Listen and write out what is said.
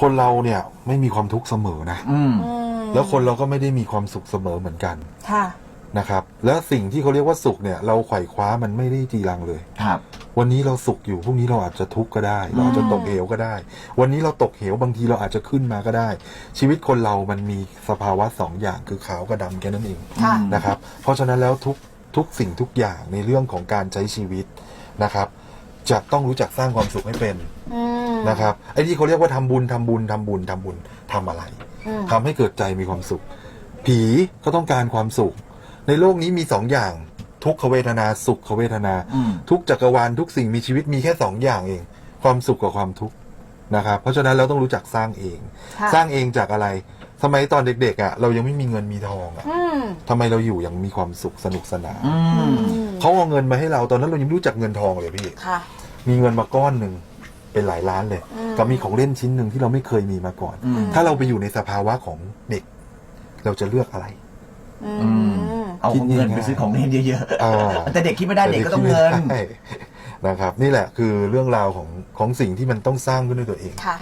คนเราเนี่ยไม่มีความทุกข์เสมอนะ อืม อืมแล้วคนเราก็ไม่ได้มีความสุขเสมอเหมือนกันค่ะ นะครับ แล้วสิ่งที่เขาเรียกว่าสุขเนี่ย เราไขว่คว้ามันไม่ได้จีรังเลย ครับ วันนี้เราสุขอยู่พรุ่งนี้เราอาจจะทุกข์ก็ได้ เราอาจจะตกเหวก็ได้ วันนี้เราตกเหวบางทีเราอาจจะขึ้นมาก็ได้ ชีวิตคนเรามันมีสภาวะสองอย่างคือขาวกับดำแค่นั้นเองค่ะ นะครับ เพราะฉะนั้นแล้วทุกทุกสิ่งทุกอย่างในเรื่องของการใช้ชีวิตนะครับ จะต้องรู้จักสร้างความสุขให้เป็นอืมนะครับไอ้ที่เขาเรียกว่าทำบุญทำบุญทำบุญทำบุญทำอะไรอืมทำให้เกิดใจมีความสุข ผีก็ต้องการความสุข ในโลกนี้มีสองอย่าง ทุกขเวทนาสุขเวทนา อืม ทุกจักรวาลทุกสิ่งมีชีวิตมีแค่สองอย่างเอง ความสุขกับความทุกข์นะครับเพราะฉะนั้นเราต้องรู้จักสร้างเอง ค่ะ สร้างเองจากอะไร สมัยตอนเด็กๆอะเรายังไม่มีเงินมีทองอะอืมทำไมเราอยู่อย่างมีความสุขสนุกสนานอือืมมเขาเอาเงินมาให้เราตอนนั้นเรายังไม่รู้จักเงินทองเลยพี่ ค่ะ มีเงินมาก้อนหนึ่งเป็นหลายล้านเลยอืม กับมีของเล่นชิ้นหนึ่งที่เราไม่เคยมีมาก่อน อืม ถ้าเราไปอยู่ในสภาวะของเด็ก เราจะเลือกอะไร อือืม ม เอาเงินไปซื้อของเล่นเยอะอ่า ๆแต่เด็กคิดไม่ได้เด็กก็ต้องเงิน ใช่นะครับ นี่แหละคือเรื่องราวของของสิ่งที่มันต้องสร้างขึ้นด้วยตัวเอง ค่ะ